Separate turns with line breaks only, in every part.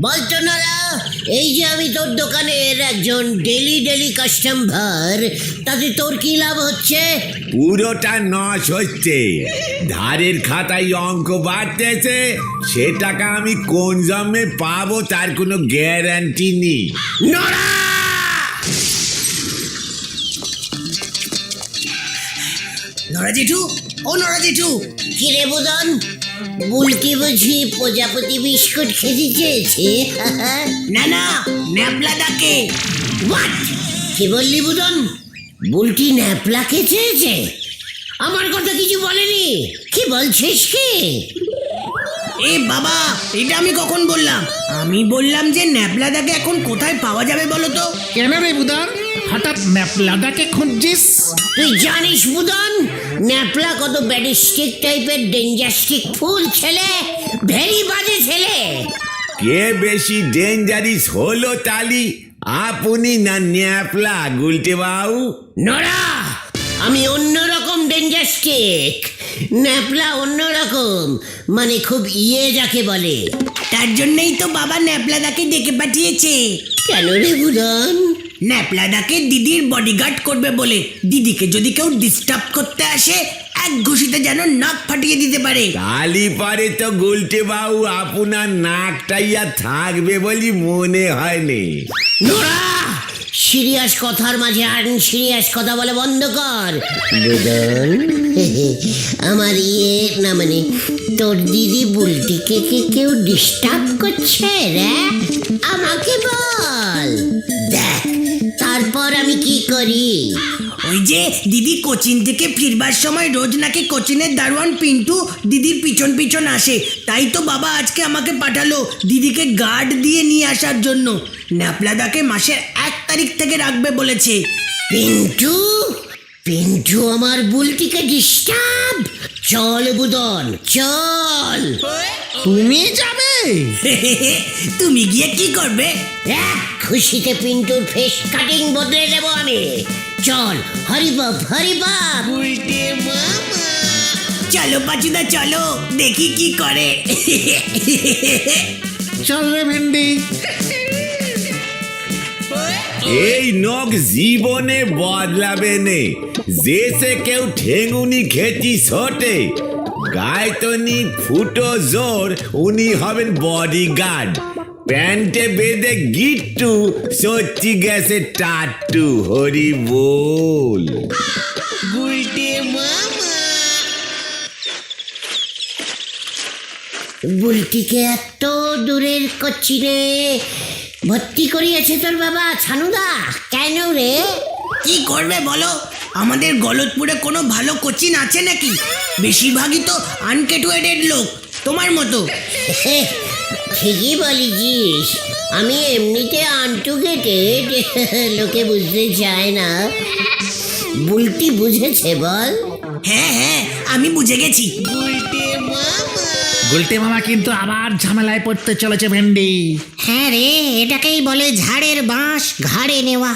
বলতো নারা এই যে আমি তোর দোকানের একজন ডেলি ডেলি কাস্টমার তাতে তোর কি লাভ হচ্ছে?
পুরোটা নশ হচ্ছে। ধারের খাতায় অঙ্ক বাড়তেছে সে টাকা আমি কোন জন্মে পাবো তার কোনো গ্যারান্টি নেই।
নড়া
জেঠু ও নরা জেঠু
কিরে বুদন বুলকি বুঝি প্রজাপতি বিস্কুট খেতে চেয়েছে।
না না ন্যাপলা ডাকে।
What? কি বললি বুদন বুলটি ন্যাপলাকে চেয়েছে? আমার কথা কিছু বলেনি। কি বলছিস কি?
এ বাবা এটা আমি কখন বললাম? আমি বললাম যে ন্যাপলা ডাকে এখন কোথায় পাওয়া যাবে বলো তো?
কেন রে বুদান হঠাৎ ন্যাপলাদাকে খুঁজছিস?
তুই জানিস বুদন ন্যাপলা কত ব্যাডিস্টিক টাইপের ডেঞ্জাস্টিক ফুল ছেলে ভেরি বাজে ছেলে।
কে বেশি ডেঞ্জারিস হলো তালি? আপনি না ন্যাপলা গুলটে বাউ
নড়া আমি অন্যরকম ডেঞ্জাস্টিক। ন্যাপলা অন্যরকম মানে খুব ইয়ে যাকে বলে।
তার জন্যই তো বাবা ন্যাপলাদাকে ডেকে পাঠিয়েছে।
কেন রে
বুধন? ন্যাপলাদাকে দিদির বডিগার্ড করবে বলে দিদিকে যদি কেউ ডিস্টার্ব করতে আসে এক ঘুষিতে যেন নাক ফাটিয়ে দিতে পারে।
কালি পারে তো গুলটে বাবু আপনার নাকটাইয়া থাকবে বলি মনে হয়নি।
নোরা! সিরিয়াস কথার মাঝে আর সিরিয়াস কথা বলে বন্ধ কর। বুদন আমার ইয়ে না মানে তোর দিদি বুলটিকে কে কেউ ডিস্টার্ব করছে রে? আমাকে বল। দেখ তারপর আমি কি করি?
ওই যে দিদি কোচিন থেকে ফিরবার সময় রোজ নাকি কোচিনের দারোয়ান পিন্টু দিদির পিছন পিছন আসে। তাই তো বাবা আজকে আমাকে পাঠালো দিদিকে গার্ড দিয়ে নিয়ে আসার জন্য। ন্যাপলাদাকে এক তারিখ থেকে রাখবে বলেছে।
পিন্টু পিন্টু আমার বুলটিকে ডিস্টার্ব চল বুদন চল।
তুমি যাবে?
তুমি গিয়ে কি করবে?
এক খুশিতে পিন্টুর ফেস কাটিং বদলে দেবো আমি। চল হরিবাপ হরিবাপ
চলো পাচুদা চলো। দেখি কি করে।
চল রে ভেন্ডি।
এই নখ জীবনে বদলাবে নে। যে সে কেউ ঠেঙুনি খেতি ছোটে, গায়তনি ফুটো জোর, উনি হবেন বডিগার্ড প্যান্টে বেঁধে গিট্টু, সত্যি গেছে টাট্টু, হরি বল।
বুলটিকে এত দূরের কোচিনে ভর্তি করিয়েছে তোর বাবা ছানুদা। কেন রে?
কি করবে বলো? আমাদের গলতপুরে কোনো ভালো কোচিন আছে নাকি? বেশিরভাগই তো আনকেটুয়েটেড লোক তোমার মতো।
ঠিকই বলিছিস আমি এমনিতে আন্টু কেটে লোকে বুঝতে চায় না। বুলটি বুঝেছে বল?
হ্যাঁ হ্যাঁ আমি বুঝে গেছি।
গুলটে মামা কিন্তু আবার ঝামেলায় পড়তে চলেছে ভেন্ডি।
হ্যাঁ রে এটাকেই বলে ঝাড়ের বাঁশ ঘাড়ে নেওয়া।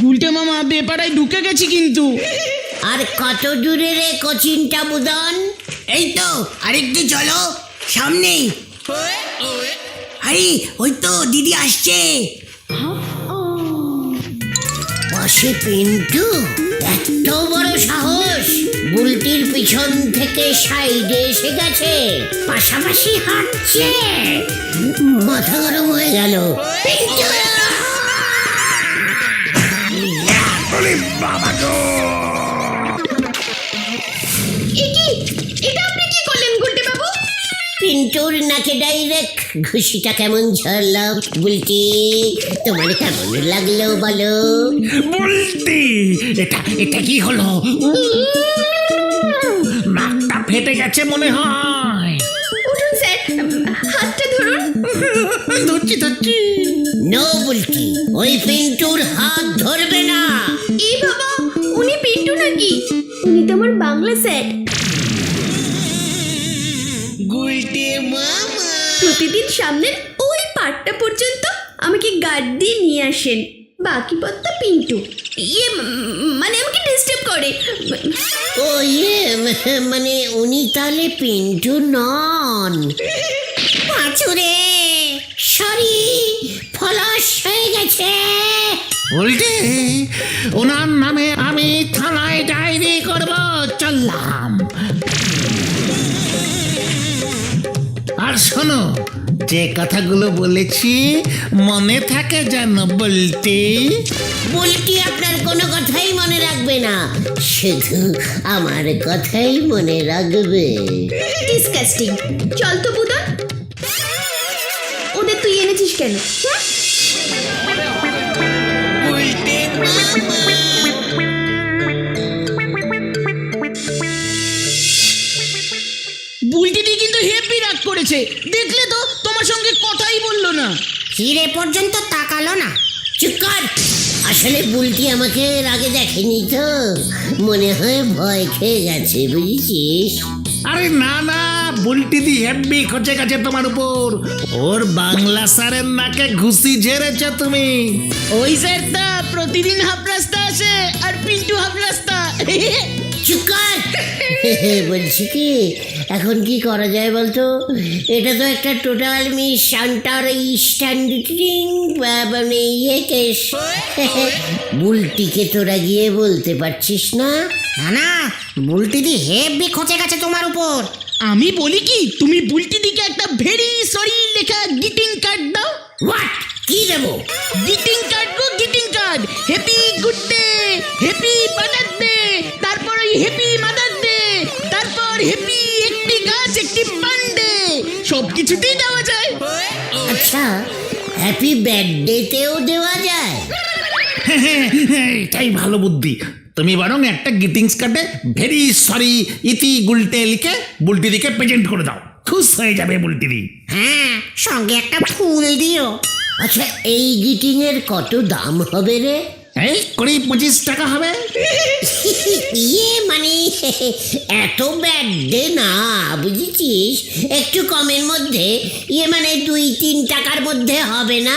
গুলটে মামা বেপাড়ায় ঢুকে গেছি কিন্তু।
আর কত দূরে রে কোচিনটা বুদন?
এই তো আরেকটু চলো সামনেই। আরে ওই তো দিদি আসছে।
পাশে পিন্টু এত বড় সাহস। বুলটির পিছন থেকে সাইডে এসে গেছে। পাশাপাশি হাঁটছে। মাথা গরম হয়ে গেল। পিন্টু!
এটা
পিন্টুর নাকে ডাইরেক্ট ঘুষিটা কেমন ঝরল বুলটি? তোমার কেমন লাগল বলো?
বলতি এটা এটা কি হলো? নাকটা ফেটে গেছে মনে হয়।
উঠুন স্যার হাতটা ধরুন।
ধরছি ধরছি।
নো বুলটি ওই পিন্টুর হাত ধরবে না।
এই বাবা উনি পিন্টু নাকি? উনি তো আমার বাংলা স্যার। প্রতিদিন সামনের ওই পাটটা পর্যন্ত আমাকে গার্ড দিয়ে নিয়ে আসেন। বাকি পথটা পিন্টু। ইয়ে মানে আমাকে ডিস্টার্ব করে।
ও ইয়ে মানে উনি তাহলে পিন্টু নন। পাঁচুরে সরি ফলাস হয়ে গেছে।
উল্টে ওনার নামে আমি থানায় ডায়েরি করব চললাম শোনো যে কথাগুলো বলেছি মনে থাকে যেন বলতে।
বুলটি আপনার কোনো কথাই মনে রাখবে না শুধু আমার কথাই মনে রাখবে।
ডিসকাস্টিং চল তো বুদন ওদের তুই এনেছিস কেন? হ্যাঁ?
বুলটিটি কিন্তু হেপি রাগ করেছে দেখলে তো তোমার সঙ্গে কথাই বলল না
হিরে পর্যন্ত তাকালো না। চুপ কর। আসলে বুলটি আমাকে এর আগে দেখেনি তো। মনে হয় ভয় খেয়ে গেছে বুঝেছিস?
আরে না না বুলটি দি হেব্বি খচে গেছে তোমার উপর। ওর বাংলা স্যারের নাকে ঘুষি ঝেড়েছ তুমি।
ওই স্যারটা প্রতিদিন হাফ রাস্তা আসে আর পিন্টু হাফ রাস্তা।
চুপ কর। বলছি কি এখন কি করা যায় বলতো? এটা তো একটা টোটাল মিস স্ট্যান্ডিং মানে ইয়ে কেস। বুলটিকে তোরা গিয়ে বলতে পারছিস না?
না না বুলটিদি হেভি খচে গেছে তোমার উপর।
আমি বলি কি তুমি বুলটি দিকে একটা ভেরি সরি লেখা গ্রিটিং কার্ড দাও।
হোয়াট কি দেবো?
গ্রিটিং কার্ড গো greeting card happy good day happy mother day তারপর ওই হ্যাপি হ্যাপি একটি গাছ একটি পান্ডে। সব কিছুতেই দেওয়া যায়।
আচ্ছা হ্যাপি বার্থডেতেও দেওয়া যায়।
এটাই ভালো বুদ্ধি। তুমি বরং একটা গ্রিটিংস কার্ডে ভেরি সরি ইতি গুলটে লিখে বুলটি দিকে প্রেজেন্ট করে দাও। খুশ হয়ে যাবে বুলটি দি
হ্যাঁ সঙ্গে একটা ফুল দিও।
আচ্ছা এই গিটিং এর কত দাম হবে রে?
এই, কুড়ি পঁচিশ টাকা হবে?
ইয়ে মানে এত বার্থডে না, বুঝেছিস? একটু কমের মধ্যে ইয়ে মানে দুই তিন টাকার মধ্যে হবে না?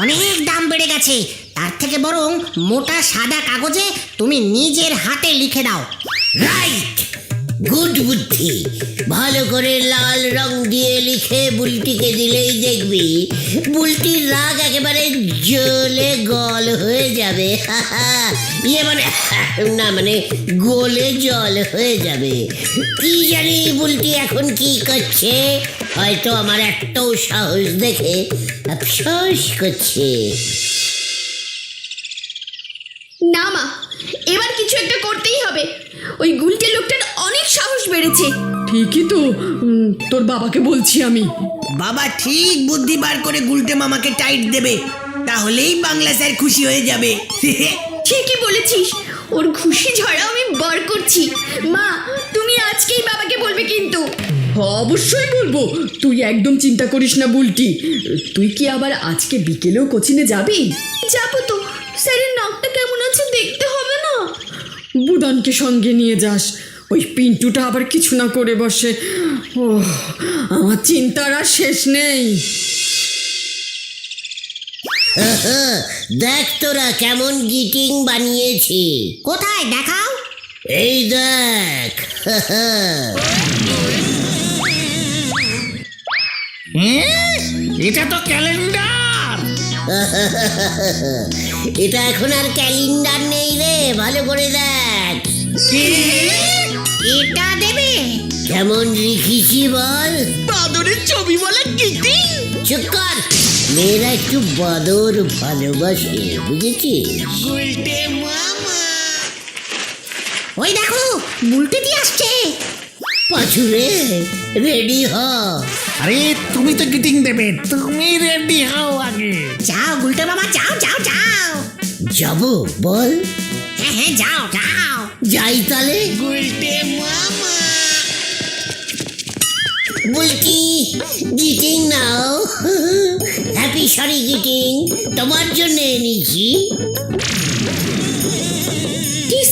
অনেক দাম বেড়ে গেছে, তার থেকে বরং মোটা সাদা কাগজে তুমি নিজের হাতে লিখে দাও।
রাইট, গুড বুদ্ধি। ভালো করে লাল রং লিখে বুলটিকে দিলেই দেখবি। বুলটির রাগ একেবারে জ্বলে গল হয়ে যাবে। ইয়ে মানে না মানে গোলে জল হয়ে যাবে। কি জানি বুলটি এখন কি করছে, হয়তো আমার একটাও সাহস দেখে, আফসোস করছে।
না মা, এবার কিছু একটা করতেই হবে। ওই গুলটে লোকটার অনেক সাহস বেড়েছে।
ঠিকই তো। তোর বাবাকে বলছি আমি।
বাবা ঠিক বুদ্ধি বার করে গুলটে মামাকে টাইট দেবে তাহলেই বাংলা স্যার খুশি হয়ে যাবে।
ঠিকই বলেছিস। ওর খুশি ঝড়া আমি বার করছি। মা তুমি আজকেই বাবাকে বলবে কিন্তু।
অবশ্যই বলব। তুই একদম চিন্তা করিস না বুলটি। তুই কি আবার আজকে বিকেলেও কোচিনে যাবি?
যাব তো। স্যারের নাকটা কেমন আছে দেখতে
বুদানকে সঙ্গে নিয়ে যাস। ওই পিন্টুটা আবার কিছু না করে বসে। ও আমার চিন্তার আর শেষ নেই।
দেখ তোরা কেমন গিটিং বানিয়েছি।
কোথায় দেখাও।
এই দেখ
এটা তো ক্যালেন্ডার।
এটা এখন আর ক্যালেন্ডার নেই রে ভালো করে দেখ।
এটা দেবে।
কেমন লিখেছি বল।
বাদরের ছবি বলে গিটিং।
চুপ কর। মেয়েরা একটু বদর ভালোবাসে বুঝেছিস?
ওই দেখো উল্টে দিয়ে আসছে।
পাছুরে রেডি হ।
আরে তুমি তো গিটিং দেবে তুমি রেডি হও আগে।
যাও গুলটে বাবা যাও যাও যাও।
যাব বল।
হ্যাঁ হ্যাঁ যাও যাও।
যাই তালে বলছি গিটিং নাও। হ্যাপি সরি গিটিং তোমার জন্য এনেছি।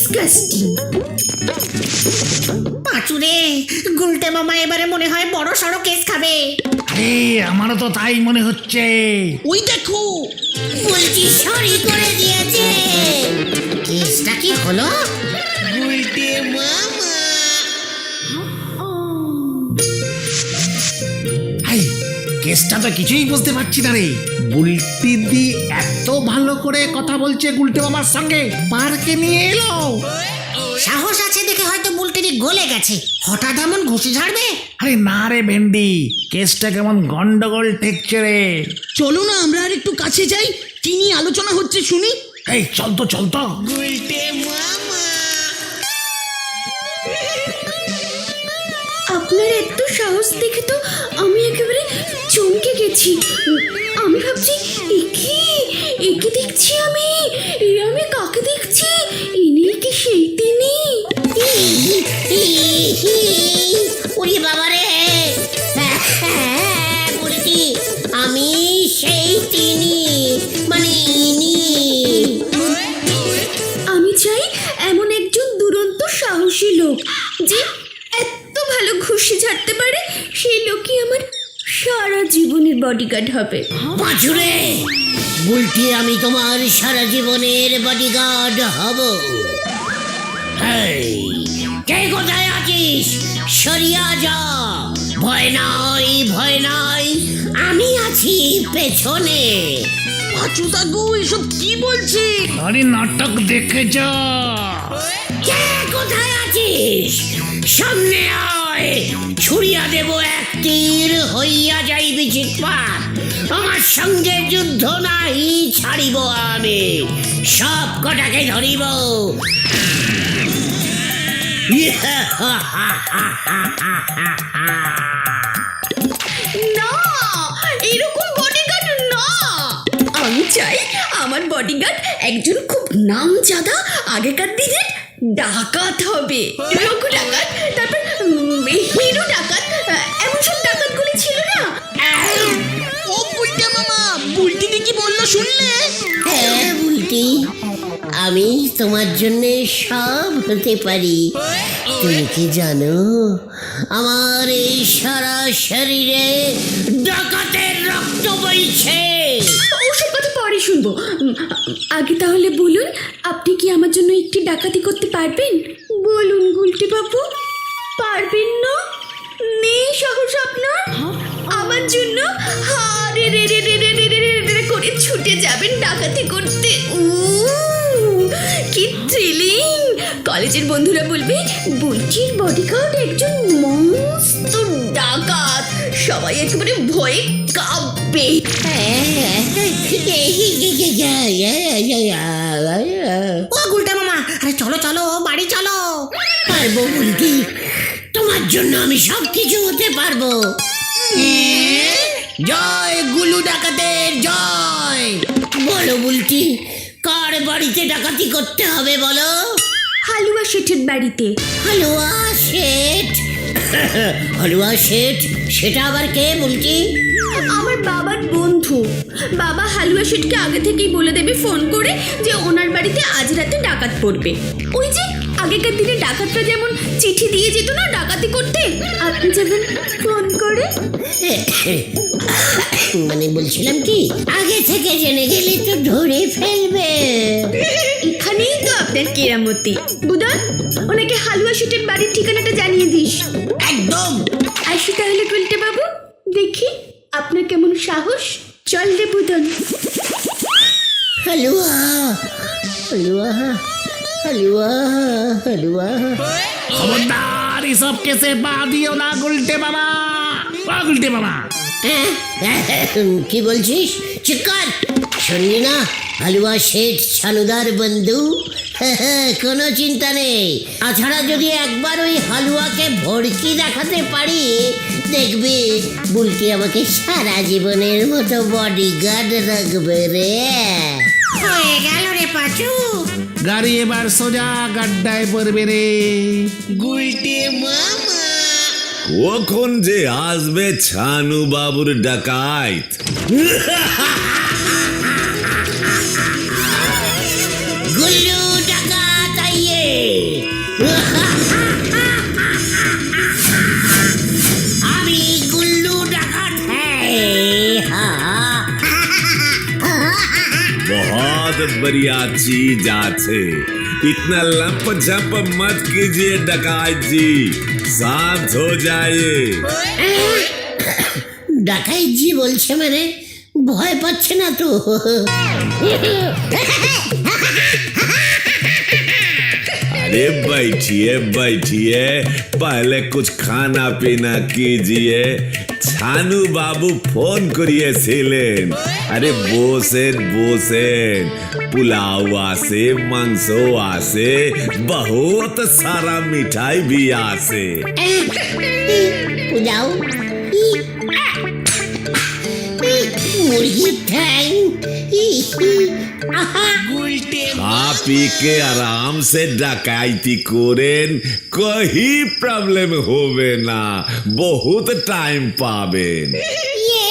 ডিসকাস্টিং
পাঁচুরে গুলটে মামা এবারে মনে হয় বড় সড়ো কেস খাবে।
আরে আমারও তো তাই মনে হচ্ছে।
ওই দেখো
বলছি সরি করে দিয়েছে।
কেসটা কি হলো?
কেসটা কিছুই বুঝতে পারছি না রে। বুলটি দি এত ভালো করে কথা বলছে গুলটে মামার সঙ্গে। পার্কে নিয়ে এলো।
সাহস আছে দেখে হয়তো বুলটিরি গলে গেছে। হঠাৎ এমন ঘুষি ঝাড়বে?
আরে না রে ভেন্ডি কেসটা কেমন গন্ডগোল ঠেকছে রে।
চলো না আমরা আর একটু কাছে যাই। কি নিয়ে আলোচনা হচ্ছে শুনি?
এই চল তো চল তো।
আপনার সাহস দেখে তো আমি একেবারে চমকে গেছি। আমি ভাবছি একে একে দেখছি আমি? এ আমি কাকে দেখছি? ইনি কি সেই বডিগার্ড হবে।
পাঁচুরে বলছি আমি তোমার সারা জীবনের বডিগার্ড হব। কে কোথায় আছিস? সরিয়া যা। ভয় নাই ভয় নাই আমি আছি পেছনে।
পাঁচু দাদু এসব কি বলছে
আরে নাটক দেখেছ
কে কোথায় আছিস? সামনে আয় ছুড়িয়া দেব এক তীর হইয়া যাইবি চিৎপাত আমার সঙ্গে যুদ্ধ নাই ছাড়িব আমি। সব কটাকে ধরিব।
চাই আমার বডিগার্ড একজন খুব নামজাদা আগেকার দিনের ডাকাত হবে। রঘু ডাকাত তারপর হিরো ডাকাত? এমন সব ডাকাতগুলি ছিল না?
ও বুলটে মামা বুলটিদি কি বলল শুনলে?
হ্যাঁ বুলটি আমি তোমার জন্য সব হতে পারি। তুমি কি জানো আমার এই সারা শরীরে ডাকাতের রক্ত বইছে।
ওসব কথা পরে শুনব। আগে তাহলে বলুন আপনি কি আমার জন্য একটি ডাকাতি করতে পারবেন? বলুন গুলটি বাবু পারবেন না? নেই সাহস আপনার? আমার জন্য হারে রে রে রে রে রে রে রে রে করে ছুটে যাবেন ডাকাতি করতে। উ কি থ্রিলিং কলেজের বন্ধুরা বলবে বুলটির বডিগার্ড একজন মস্ত ডাকাত। সবাই একেবারে ভয়ে কাঁপবে।
ও গুলটে মামা আরে চলো চলো বাড়ি চলো।
পারব বুলটি তোমার জন্য আমি সব কিছু হতে পারব।
জয় গুলু ডাকাতের জয়।
বলো বুলটি কার বাড়িতে ডাকাতি করতে হবে বলো?
হালুয়া শেঠের বাড়িতে।
হালুয়া শেঠ? হালুয়া শেঠ সেটা আবার কে বলছি
আমার বাবার বন্ধু। বাবা হালুয়া শেঠকে আগে থেকেই বলে দেবে ফোন করে যে ওনার বাড়িতে আজ রাতে ডাকাত পড়বে। ওই যে আগেকার দিনে ডাকাতরা যেমন চিঠি দিয়ে যেত না ডাকাতি করতে আপনি যাবেন ফোন করে।
মানে বলছিলাম কি আগে থেকে জেনে গেলে তো ধরে ফেলবে।
এখানেই তো আপনার কেরামতি। বুদন ওনাকে হালুয়া শেঠের বাড়ির ঠিকানাটা জানিয়ে দিস।
একদম।
আসি তাহলে গুলটে বাবু দেখি আপনার কেমন সাহস। চল রে বুদন।
হালুয়া হালুয়া হালুয়া হালুয়া।
খবরদার এসব কেসে পা দিও না গুলটে মামা। ও গুলটে মামা।
কি বলছিস? চিৎকার শুনলি না? হালুয়া শেঠ ছানুদার বন্ধু? কোনো চিন্তা নেই। তাছাড়া যদি একবার ওই হালুয়াকে ভড়কি দেখাতে পারি দেখবি বুলটি আমাকে সারা জীবনের মতো বডিগার্ড রাখবে রে।
হয়ে গেল রে পাঁচু।
গাড়ি এবার সোজা গাড্ডায় পড়বে রে। গুইটে মামা।
কখন যে আসবে ছানু বাবুর ডাকাইত। बढ़िया चीज আছে इतना लंप झप मत कीजिए डकायत जी शांत हो जाइए
ডাকাই জি বলছে মানে ভয় পাচ্ছে না তো
अरे बैठिए बैठिए पहले कुछ खाना पीना कीजिए ছানু বাবু ফোন করিয়েছিলেন अरे बोसेन बोसेन पुलावा से मंसोआ से बहुत सारा मिठाई भी
आसे पुलाव? मुर्गी
खा पी के आराम से डकैती कोरेन कोई प्रॉब्लम होवे ना बहुत टाइम पावे
ये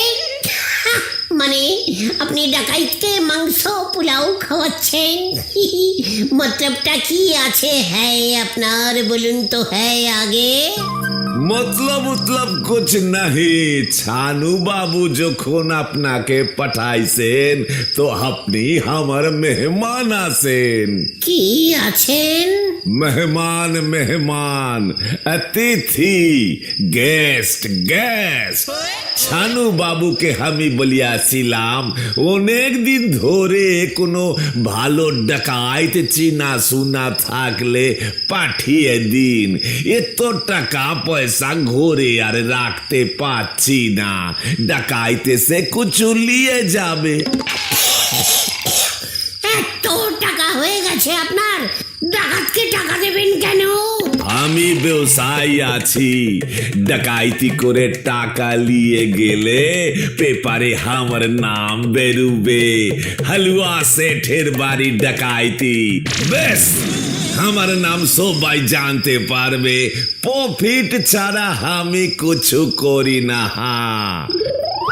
মানে আপনি ডাকাইতকে মাংস, পোলাও খাওয়াচ্ছেন? মতলবটা কি আছে? হ্যাঁ আপনার, বলুন তো হ্যাঁ আগে।
মতলব উতলব কুছ নাহি ছানু বাবু যখন আপনাকে পাঠাইছেন তো আপনি আমার মেহমান আছেন
কি আছেন
মেহমান মেহমান অতিথি গেস্ট গেস্ট ছানু বাবুকে আমি বলিয়াছিলাম অনেক দিন ধরে কোনো ভালো ডাকাইত চিনা শুনা থাকলে পাঠিয়ে দিন এত টাকা পয়সা ঘরে আর রাখতে পারছি না ডাকাইতে সে কুচু নিয়ে যাবে
এত টাকা হয়ে গেছে আপনার। ডাকাতকে টাকা দেবেন কেন?
আমি ব্যবসায়ী আছি। ডাকাইতি করে টাকা নিয়ে গেলে পেপারে আমার নাম বেরুবে। হালুয়া সেঠের বাড়ি ডাকাইতি। বেশ আমার নাম সবাই জানতে পারবে। প্রফিট ছাড়া আমি কিছু করি না। হা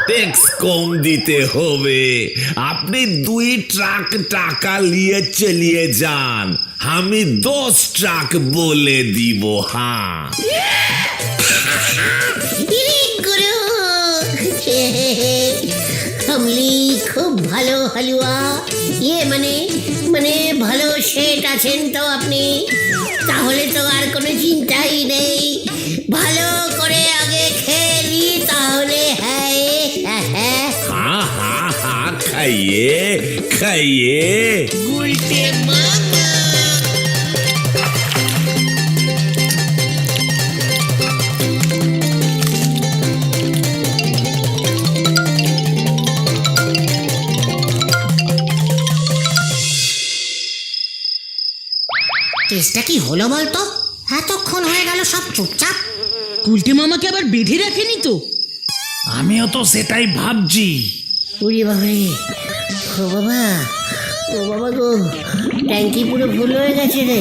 ট্যাক্স কম দিতে হবে। আপনি দুই ট্রাক টাকা নিয়ে চলিয়ে যান। আমি দশ ট্রাক বলে দিব হ্যাঁ।
গুরু। খুব ভালো হালুয়া। ইয়ে মানে মানে ভালো সেট আছেন তো আপনি? তাহলে তো আর কোনো চিন্তাই নেই। ভালো করে আগে খেলি তাহলে হ্যাঁ খাইয়ে খাইয়ে।
हाँ हाँ
হলো বলতো? এতক্ষণ হয়ে গেল সব চুপচাপ।
গুলটে মামাকে আবার বেঁধে রাখেনি তো?
আমিও তো সেটাই ভাবছি।
উড়ি বাবারে। ও বাবা ও বাবা গো ট্যাঙ্কি পুরো ফুল হয়ে গেছে রে।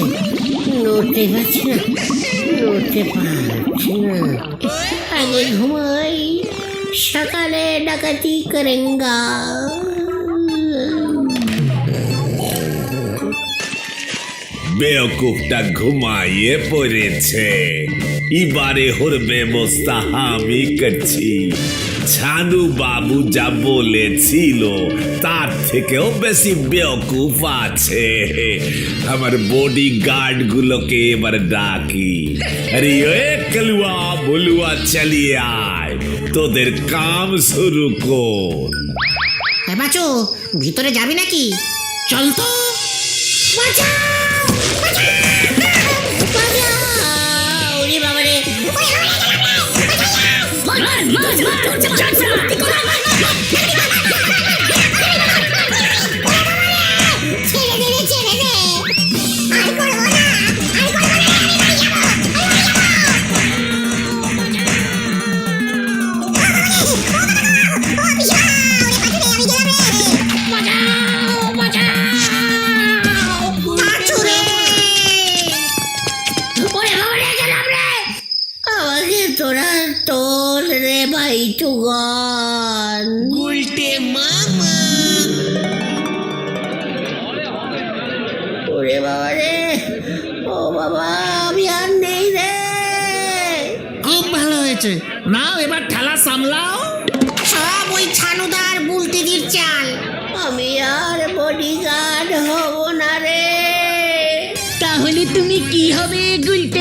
নড়তে পারছি না নড়তে পারছি না। আগে ঘুমাই সকালে ডাকাতি করেঙ্গা।
বেওকুফটা ঘুমাইয়ে পড়েছে। এবারে ওর ব্যবস্থা আমি করছি। ছানু বাবু যা বলেছিল, তার থেকেও বেশি বেওকুফ আছে। আমার বডি গার্ড গুলোকে এবার ডাকি। আরে কলুয়া বলুয়া চালিয়ে আয়। তোদের কাম শুরু কর।
ভিতরে যাবি নাকি?
চল তো।
তোল রে ভাই টুগন ওরে বাবা রে। ও বাবা আমি আর নেই রে।
খুব ভালো হয়েছে। নাও এবার ঠেলা সামলাও।
সব ওই ছানুদার বুলটিদির চাল।
আমি আর বডিগার্ড হব না রে।
তাহলে তুমি কি হবে গুলটে মামা